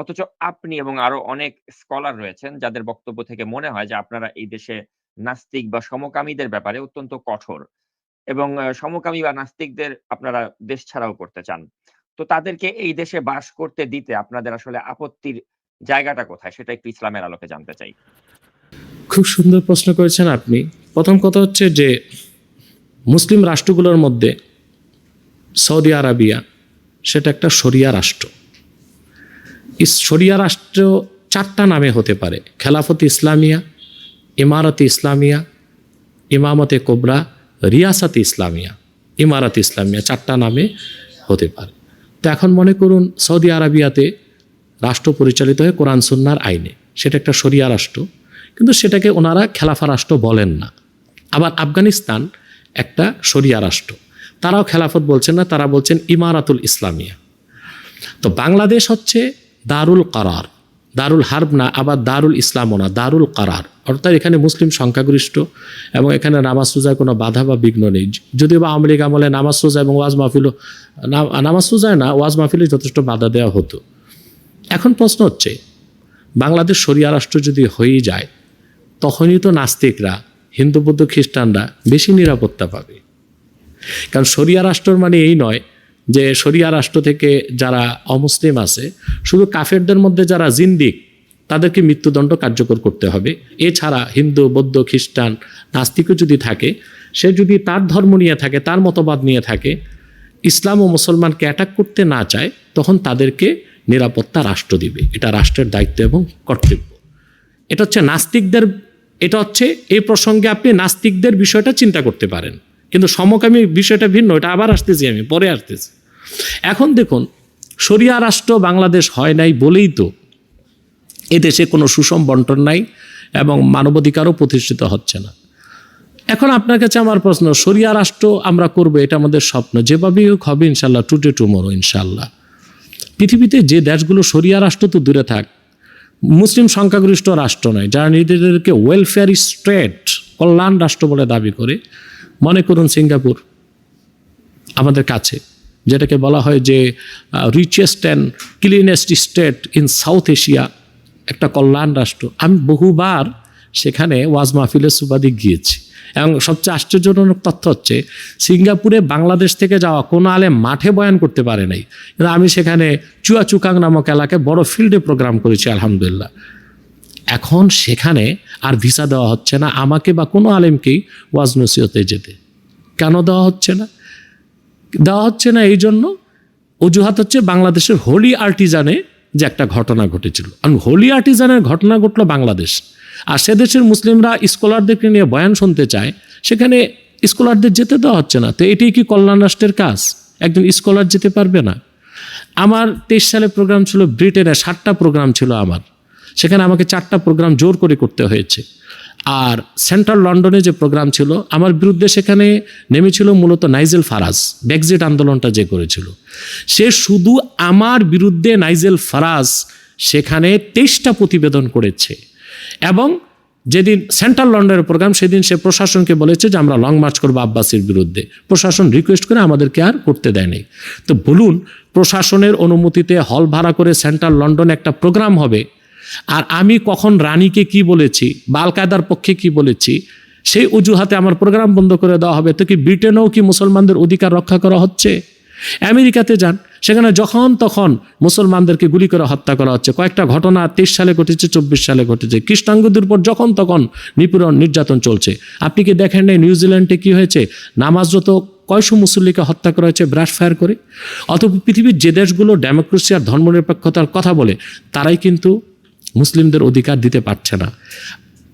অথচ আপনি এবং আরও অনেক স্কলার রয়েছেন যাদের বক্তব্য থেকে মনে হয় যে আপনারা এই দেশে নাস্তিক বা সমকামীদের ব্যাপারে অত্যন্ত কঠোর এবং সমকামী বা নাস্তিকদের আপনারা দেশ ছাড়াও করতে চান। তো তাদেরকে এই দেশে বাস করতে দিতে আপনাদের আসলে আপত্তির জায়গাটা কোথায়? সেটা একটু ইসলামের আলোকে জানতে চাই। খুব সুন্দর প্রশ্ন করেছেন আপনি। প্রথম কথা হচ্ছে যে, মুসলিম রাষ্ট্রগুলোর মধ্যে সৌদি আরাবিয়া, সেটা একটা শরিয়া রাষ্ট্র। শরিয়া রাষ্ট্র চারটা নামে হতে পারে। খেলাফত ইসলামিয়া, ইমারত ইসলামিয়া, ইমামতে কোবরা, রিয়াসাত ইসলামিয়া, ইমারত ইসলামিয়া চারটা নামে হতে পারে। তো এখন মনে করুন সৌদি আরাবিয়াতে রাষ্ট্র পরিচালিত হয় কোরআন সুন্নার আইনে। সেটা একটা শরিয়া রাষ্ট্র। কিন্তু সেটাকে ওনারা খেলাফা রাষ্ট্র বলেন না। আবার আফগানিস্তান একটা শরিয়া রাষ্ট্র। তারাও খেলাফত বলছেন না, তারা বলছেন ইমারাতুল ইসলামিয়া। তো বাংলাদেশ হচ্ছে দারুল কারার। দারুল হার্ব না আবার দারুল ইসলামও না, দারুল কারার। অর্থাৎ এখানে মুসলিম সংখ্যাগরিষ্ঠ এবং এখানে নামাজ রোজায় কোনো বাধা বা বিঘ্ন নেই। যদিও বা আওয়ামী আমলে নামাজ রোজা এবং ওয়াজ মাহফিলও না নামাজ রোজায় না ওয়াজ মাহফিলে যথেষ্ট বাধা দেওয়া হতো। এখন প্রশ্ন হচ্ছে বাংলাদেশ শরিয়া রাষ্ট্র যদি হয়েই যায় তখনই তো নাস্তিকরা হিন্দু বৌদ্ধ খ্রিস্টানরা বেশি নিরাপত্তা পাবে কারণ শরিয়া রাষ্ট্র মানে এই নয় যে শরিয়া রাষ্ট্র থেকে যারা অমুসলিম আছে, শুধু কাফেরদের মধ্যে যারা জিন্দিক, তাদেরকে মৃত্যুদণ্ড কার্যকর করতে হবে। এছাড়া হিন্দু, বৌদ্ধ, খ্রিস্টান, নাস্তিকও যদি থাকে, সে যদি তার ধর্ম নিয়ে থাকে, তার মতবাদ নিয়ে থাকে, ইসলাম ও মুসলমানকে অ্যাটাক করতে না চায়, তখন তাদেরকে নিরাপত্তা রাষ্ট্র দিবে। এটা রাষ্ট্রের দায়িত্ব এবং কর্তব্য। এটা হচ্ছে নাস্তিকদের, এটা হচ্ছে এই প্রসঙ্গে আপনি নাস্তিকদের বিষয়টা চিন্তা করতে পারেন। কিন্তু সমকামী বিষয়টা ভিন্ন, এটা আবার আসতেছি আমি, পরে আসতেছি। এখন দেখুন, শরিয়া রাষ্ট্র বাংলাদেশ হয় নাই বলেই তো এদেশে কোনো সুষম বন্টন নাই এবং মানবাধিকারও প্রতিষ্ঠিত হচ্ছে না। এখন আপনার কাছে আমার প্রশ্ন সরিয়া রাষ্ট্র আমরা করব এটা আমাদের স্বপ্ন? যেভাবেই হোক হবে ইনশাল্লাহ, টুডে টুমোরো ইনশাল্লাহ। পৃথিবীতে যে দেশগুলো শরিয়া রাষ্ট্র তো দূরে থাক, মুসলিম সংখ্যাগরিষ্ঠ রাষ্ট্র নয়, যারা নিজেদেরকে ওয়েলফেয়ার স্টেট কল্যাণ রাষ্ট্র বলে দাবি করে, মনে করুন সিঙ্গাপুর আমাদের কাছে। যেটাকে বলা হয় যে richest and cleanest state in South Asia একটা কল্যাণ রাষ্ট্র। আমি বহুবার সেখানে ওয়াজ মাহফিলের সুবাদে গিয়েছি। এবং সবচেয়ে আশ্চর্যজনক তথ্য হচ্ছে, সিঙ্গাপুরে বাংলাদেশ থেকে যাওয়া কোনো আলেম মাঠে বয়ান করতে পারে নাই। কিন্তু আমি সেখানে চুয়াচুকাং নামক এলাকায় বড় ফিল্ডে প্রোগ্রাম করেছি, আলহামদুলিল্লাহ। এখন সেখানে আর ভিসা দেওয়া হচ্ছে না। আমাকে বা কোনো আলেমকেই ওয়াজ নসিহতে যেতে। কেন দেওয়া হচ্ছে না? দেওয়া হচ্ছে না এই জন্য। অজুহাত হচ্ছে বাংলাদেশের হোলি আর্টিজানে যে একটা ঘটনা ঘটেছিল। কারণ হোলি আর্টিজানের ঘটনা ঘটলো বাংলাদেশ। আর সে দেশের মুসলিমরা স্কলারদেরকে নিয়ে বয়ান শুনতে চায়, সেখানে স্কলারদের যেতে দেওয়া হচ্ছে না। তো এটাই কি কল্যাণ রাষ্ট্রের কাজ? একজন স্কলার যেতে পারবে না। আমার তেইশ সালে প্রোগ্রাম ছিল ব্রিটেনে ষাটটা প্রোগ্রাম ছিল আমার। সেখানে আমাকে চারটা প্রোগ্রাম জোর করে করতে হয়েছে। আর সেন্ট্রাল লন্ডনে যে প্রোগ্রাম ছিল, আমার বিরুদ্ধে সেখানে নেমেছিল মূলত নাইজেল ফারাজ ব্যাকজিট আন্দোলনটা যে করেছিল। সে শুধু আমার বিরুদ্ধে নাইজেল ফারাজ সেখানে তেইশটা প্রতিবেদন করেছে এবং যেদিন সেন্ট্রাল লন্ডনের প্রোগ্রাম, সেদিন সে প্রশাসনকে বলেছে যে আমরা লং মার্চ করব আব্বাসির বিরুদ্ধে। প্রশাসন রিকোয়েস্ট করে আমাদেরকে আর করতে দেয়নি। তো বলুন, প্রশাসনের অনুমতিতে হল ভাড়া করে সেন্ট্রাল লন্ডনে একটা প্রোগ্রাম হবে আর আমি কখন রানীকে কি বলেছি, বা আল কায়দার পক্ষে কি বলেছি, সেই অজুহাতে আমার প্রোগ্রাম বন্ধ করে দেওয়া হবে। তো কি ব্রিটেনেও কি মুসলমানদের অধিকার রক্ষা করা হচ্ছে? আমেরিকাতে যান, সেখানে যখন তখন মুসলমানদেরকে গুলি করে হত্যা করা হচ্ছে। কয়েকটা ঘটনা তেইশ সালে ঘটেছে, চব্বিশ সালে ঘটেছে। কৃষ্ণাঙ্গদের উপর যখন তখন নিপীড়ন নির্যাতন চলছে। আপনি কি দেখেন নাই নিউজিল্যান্ডে কি হয়েছে? নামাজরত কয়শো মুসল্লিকে হত্যা করা হয়েছে ব্রাশ ফায়ার করে? অথবা পৃথিবীর যে দেশগুলো ডেমোক্রেসি আর ধর্মনিরপেক্ষতার কথা বলে, তারাই কিন্তু মুসলিমদের অধিকার দিতে পারছে না।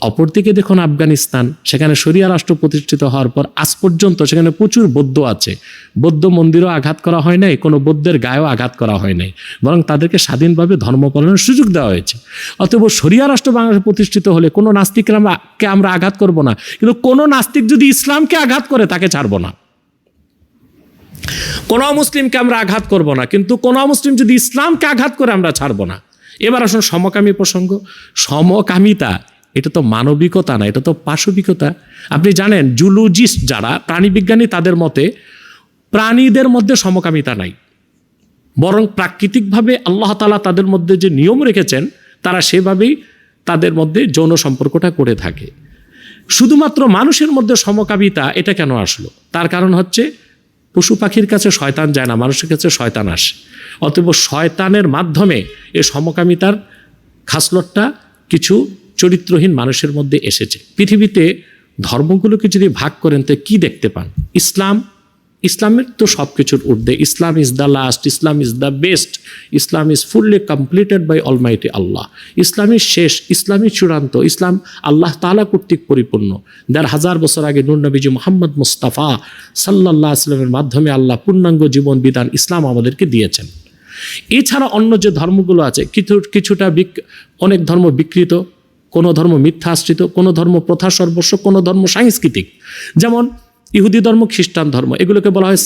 অপরদিকে দেখুন আফগানিস্তান, সেখানে শরিয়া রাষ্ট্র প্রতিষ্ঠিত হওয়ার পর আজ পর্যন্ত সেখানে প্রচুর বৌদ্ধ আছে। বৌদ্ধ মন্দিরও আঘাত করা হয় নাই, কোনো বৌদ্ধের গায়েও আঘাত করা হয় নাই। বরং তাদেরকে স্বাধীনভাবে ধর্ম পালনের সুযোগ দেওয়া হয়েছে। অতএব শরিয়া রাষ্ট্র বাংলাদেশে প্রতিষ্ঠিত হলে কোনো নাস্তিককে আমরা আমরা আঘাত করব না। কিন্তু কোনো নাস্তিক যদি ইসলামকে আঘাত করে, তাকে ছাড়বো না। কোনো মুসলিমকে আমরা আঘাত করব না। কিন্তু কোনো মুসলিম যদি ইসলামকে আঘাত করে, আমরা ছাড়বো না। এবার আসুন সমকামী প্রসঙ্গ। সমকামিতা, এটা তো মানবিকতা না, এটা তো পাশবিকতা। আপনি জানেন, জুলুজিস্ট যারা প্রাণীবিজ্ঞানী তাদের মতে প্রাণীদের মধ্যে সমকামিতা নাই। বরং প্রাকৃতিকভাবে আল্লাহ তালা তাদের মধ্যে যে নিয়ম রেখেছেন, তারা সেভাবেই তাদের মধ্যে যৌন সম্পর্কটা করে থাকে। শুধুমাত্র মানুষের মধ্যে সমকামিতা, এটা কেন আসলো? তার কারণ হচ্ছে পশু পাখির কাছে শয়তান যায় না, মানুষের কাছে শয়তান আসে। অতএব শয়তানের মাধ্যমে এ সমকামিতার খাসলটটা কিছু চরিত্রহীন মানুষের মধ্যে এসেছে। পৃথিবীতে ধর্মগুলোকে যদি ভাগ করেন, তো কি দেখতে পান? ইসলাম ইসলামের তো সব কিছুর ঊর্ধ্বে। Islam is the last Islam is the best Islam is fully completed by almighty Allah ইসলামই শেষ, ইসলামই চূড়ান্ত, ইসলাম আল্লাহ তালা কর্তৃক পরিপূর্ণ। দেড় হাজার বছর আগে নুর নবীজি মোহাম্মদ মুস্তাফা সাল্লাহ আসলামের মাধ্যমে আল্লাহ পূর্ণাঙ্গ জীবন, বিধান, ইসলাম আমাদেরকে দিয়েছেন। এছাড়া অন্য যে ধর্মগুলো আছে, কিছু, কিছুটা অনেক ধর্ম বিকৃত, কোনো ধর্ম মিথ্যা আশ্রিত কোনো ধর্ম প্রথা সর্বস্ব, কোনো ধর্ম সাংস্কৃতিক। যেমন ইহুদি ধর্ম, খ্রিস্টান ধর্ম, এগুলোকে বলা হয়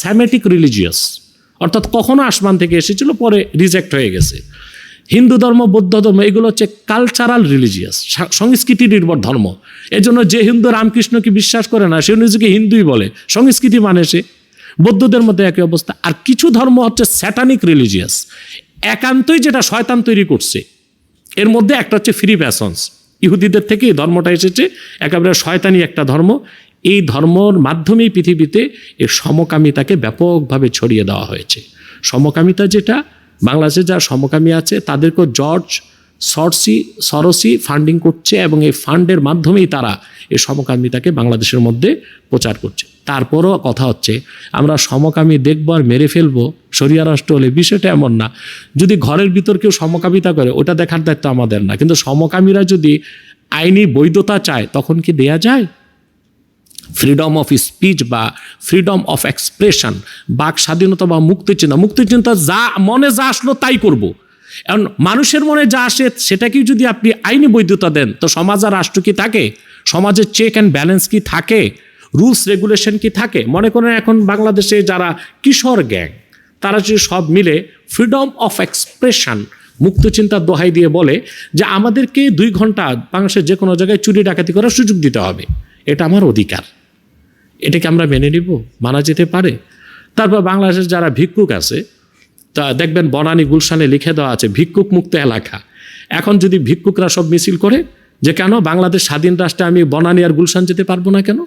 স্যামেটিক রিলিজিয়াস। অর্থাৎ কখনো আসমান থেকে এসেছিল, পরে রিজেক্ট হয়ে গেছে। হিন্দু ধর্ম, বৌদ্ধ ধর্ম, এগুলো হচ্ছে কালচারাল রিলিজিয়াস সংস্কৃতি নির্ভর ধর্ম। এজন্য যে হিন্দু রামকৃষ্ণকে বিশ্বাস করে না সে নিজেকে হিন্দুই বলে। সংস্কৃতি মানে সে বৌদ্ধদের মধ্যে একই অবস্থা। আর কিছু ধর্ম হচ্ছে স্যাটানিক রিলিজিয়াস। একান্তই যেটা শয়তান তৈরি করছে, এর মধ্যে একটা হচ্ছে ফ্রি প্যাসন্স ইহুদিদের থেকে এই ধর্মটা এসেছে, একেবারে শয়তানি একটা ধর্ম। এই ধর্মর মাধ্যমেই পৃথিবীতে এই সমকামিতাকে ব্যাপকভাবে ছড়িয়ে দেওয়া হয়েছে। সমকামিতা যেটা, বাংলাদেশে যা সমকামী আছে, তাদেরকেও জর্জ সরসি সরসি ফান্ডিং করছে এবং এই ফান্ডের মাধ্যমেই তারা এই সমকামিতাকে বাংলাদেশের মধ্যে প্রচার করছে। তারপরও কথা হচ্ছে, আমরা সমকামী দেখব আর মেরে ফেলব, সরিয়া রাষ্ট্র হলে বিষয়টা এমন না। যদি ঘরের ভিতর কেউ সমকামিতা করে, ওটা দেখার দায়িত্ব আমাদের না। কিন্তু সমকামীরা যদি আইনি বৈধতা চায়, তখন কি দেয়া যায়? ফ্রিডম অফ স্পিচ বা ফ্রিডম অফ এক্সপ্রেশন বাক স্বাধীনতা বা মুক্তিচিন্তা মুক্তিচিন্তা যা মনে যা আসলো তাই করব। এখন মানুষের মনে যা আসে সেটাকেই যদি আপনি আইনি বৈধতা দেন, তো সমাজ আর রাষ্ট্র কি থাকে? সমাজের চেক অ্যান্ড ব্যালেন্স কি থাকে? রুলস রেগুলেশন কি থাকে? মনে করেন এখন বাংলাদেশে যারা কিশোর গ্যাং তারা যদি সব মিলে ফ্রিডম অফ এক্সপ্রেশন মুক্তচিন্তার দোহাই দিয়ে বলে যে আমাদেরকে দুই ঘণ্টা বাংলাদেশের যে কোনো জায়গায় চুরি ডাকাতি করার সুযোগ দিতে হবে। এটা আমার অধিকার। এটাকে আমরা মেনে নিব, মানা যেতে পারে। তারপর বাংলাদেশের যারা ভিক্ষুক আছে, তা দেখবেন বনানী গুলশানে লিখে দেওয়া আছে ভিক্ষুক মুক্ত এলাকা। এখন যদি ভিক্ষুকরা সব মিছিল করে, যে কেন বাংলাদেশ স্বাধীন রাষ্ট্রে আমি বনানী আর গুলশান যেতে পারব না কেন?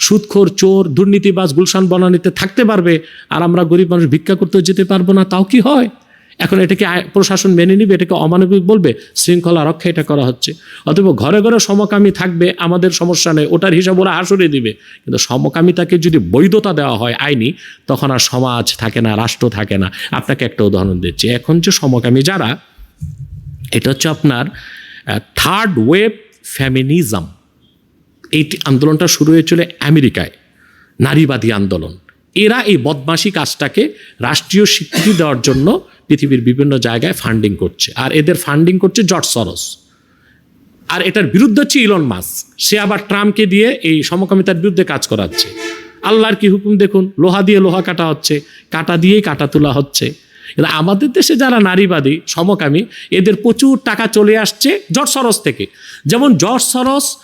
সুদখোর, চোর, দুর্নীতিবাজ গুলশান বনানীতে থাকতে পারবে, আর আমরা গরিব মানুষ ভিক্ষা করতে যেতে পারব না, তাও কি হয়? এখন এটাকে প্রশাসন মেনে নিবে, এটাকে অমানবিক বলবে, শৃঙ্খলা রক্ষা এটা করা হচ্ছে। অথবা ঘরে ঘরে সমকামী থাকবে, আমাদের সমস্যা নেই, ওটার হিসাব ওরা হাসুরে দিবে। কিন্তু সমকামিতাকে যদি বৈধতা দেওয়া হয় আইনি, তখন আর সমাজ থাকে না, রাষ্ট্র থাকে না। আপনাকে একটা উদাহরণ দিচ্ছি। এখন যে সমকামী যারা, এটা হচ্ছে আপনার থার্ড ওয়েব ফ্যামিনিজম এই আন্দোলনটা শুরু হয়েছিল আমেরিকায়, নারীবাদী আন্দোলন। এরা এই বদমাশি কাজটাকে রাষ্ট্রীয় স্বীকৃতি দেওয়ার জন্য পৃথিবীর বিভিন্ন জায়গায় ফান্ডিং করছে। আর এদের ফান্ডিং করছে জর্জ সরস আর এটার বিরুদ্ধে হচ্ছে ইলন মাস সে আবার ট্রাম্পকে দিয়ে এই সমকামিতার বিরুদ্ধে কাজ করাচ্ছে। আল্লাহর কি হুকুম দেখুন? লোহা দিয়ে লোহা কাটা হচ্ছে। কাটা দিয়েই কাটা তোলা হচ্ছে। কিন্তু আমাদের দেশে যারা নারীবাদী, সমকামী, এদের প্রচুর টাকা চলে আসছে জর্জ সরস থেকে। যেমন জর্জ সরস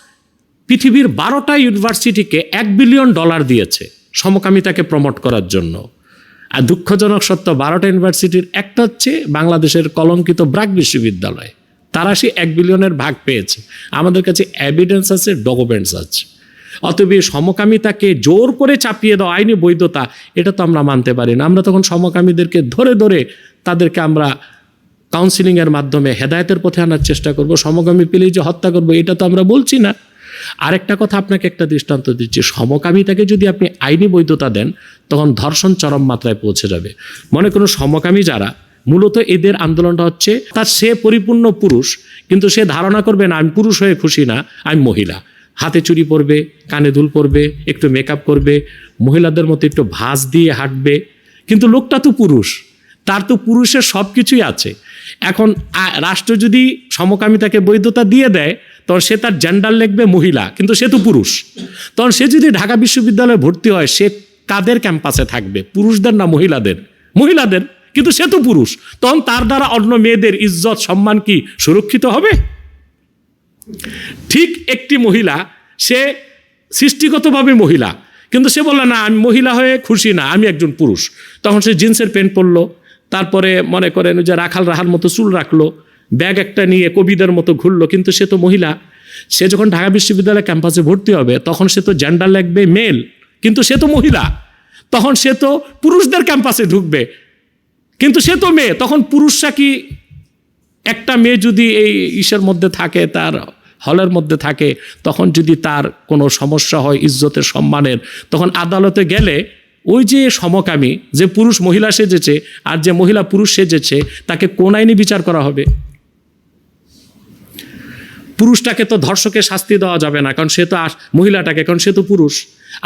পৃথিবীর বারোটা ইউনিভার্সিটিকে এক বিলিয়ন ডলার দিয়েছে সমকামিতাকে প্রমোট করার জন্য। আর দুঃখজনক সত্য বারোটা ইউনিভার্সিটির একটা হচ্ছে বাংলাদেশের কলঙ্কিত ব্রাক বিশ্ববিদ্যালয়। তারা সে এক বিলিয়নের ভাগ পেয়েছে। আমাদের কাছে এভিডেন্স আছে ডকুমেন্টস আছে। অতএব সমকামিতাকে জোর করে চাপিয়ে দেওয়া আইনি বৈধতা, এটা তো আমরা মানতে পারি না। আমরা তখন সমকামীদেরকে ধরে ধরে তাদেরকে আমরা কাউন্সিলিংয়ের মাধ্যমে হেদায়তের পথে আনার চেষ্টা করব। সমকামী পেলেই যে হত্যা করব, এটা তো আমরা বলছি না। আরেকটা কথা আপনাকে একটা দৃষ্টান্ত দিচ্ছি। সমকামিতাকে যদি আপনি আইনি বৈধতা দেন, তখন ধর্ষণ চরম মাত্রায় পৌঁছে যাবে। মনে করুন, সমকামী যারা, মূলত এদের আন্দোলনটা হচ্ছে, তার সে পরিপূর্ণ পুরুষ, কিন্তু সে ধারণা করবে, না, আমি পুরুষ হয়ে খুশি না, আমি মহিলা। হাতে চুরি পরবে, কানে দুল পরবে, একটু মেকআপ করবে, মহিলাদের মতো একটু ভাঁজ দিয়ে হাঁটবে। কিন্তু লোকটা তো পুরুষ, তার তো পুরুষের সব কিছুই আছে। এখন রাষ্ট্র যদি সমকামিতাকে বৈধতা দিয়ে দেয় তখন সে তার জেন্ডার লিখবে মহিলা, কিন্তু সে তো পুরুষ। তখন সে যদি ঢাকা বিশ্ববিদ্যালয়ে ভর্তি হয়, সে কাদের ক্যাম্পাসে থাকবে? পুরুষদের না মহিলাদের? মহিলাদের, কিন্তু সে তো পুরুষ। তখন তার দ্বারা অন্য মেয়েদের ইজ্জত, সম্মান কি সুরক্ষিত হবে? ঠিক একটি মহিলা, সে সৃষ্টিগতভাবে মহিলা, কিন্তু সে বলল, না, আমি মহিলা হয়ে খুশি না, আমি একজন পুরুষ। তখন সে জিন্সের প্যান্ট পরলো, তারপরে মনে করেন যে রাখাল রাহার মতো চুল রাখল ব্যাগ একটা নিয়ে কবিদের মতো ঘুরলো, কিন্তু সে তো মহিলা। সে যখন ঢাকা বিশ্ববিদ্যালয় ক্যাম্পাসে ভর্তি হবে, তখন সে তো জেন্ডার লাগবে মেল কিন্তু সে তো মহিলা। তখন সে তো পুরুষদের ক্যাম্পাসে ঢুকবে, কিন্তু সে তো মেয়ে। তখন পুরুষরা কি একটা মেয়ে যদি এই ইসের মধ্যে থাকে, তার হলের মধ্যে থাকে, তখন যদি তার কোনো সমস্যা হয় ইজ্জতের সম্মানের, তখন আদালতে গেলে ওই যে সমকামী, যে পুরুষ মহিলা সেজেছে আর যে মহিলা পুরুষ সেজেছে, তাকে কোন আইনে বিচার করা হবে? পুরুষটাকে তো ধর্ষকে শাস্তি দেওয়া যাবে না, কারণ সে তো মহিলাটাকে, কারণ সে তো পুরুষ।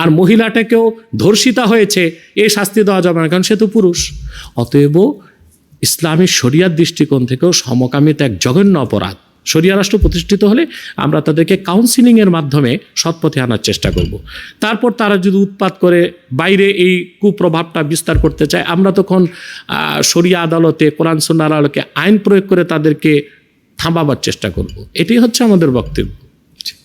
আর মহিলাটাকেও ধর্ষিতা হয়েছে, এ শাস্তি দেওয়া যাবে না, কারণ সে তো পুরুষ। অতএব ইসলামী শরিয়ার দৃষ্টিকোণ থেকেও সমকামিতা এক জঘন্য অপরাধ। শরিয়া রাষ্ট্র প্রতিষ্ঠিত হলে আমরা তাদেরকে কাউন্সিলিংয়ের মাধ্যমে সৎপথে আনার চেষ্টা করব। তারপর তারা যদি উৎপাত করে বাইরে এই কুপ্রভাবটা বিস্তার করতে চায়, আমরা তখন শরিয়া আদালতে, কোরআন সুন্নার আলোকে আইন প্রয়োগ করে তাদেরকে থামাবার চেষ্টা করব। এটাই হচ্ছে আমাদের বক্তব্য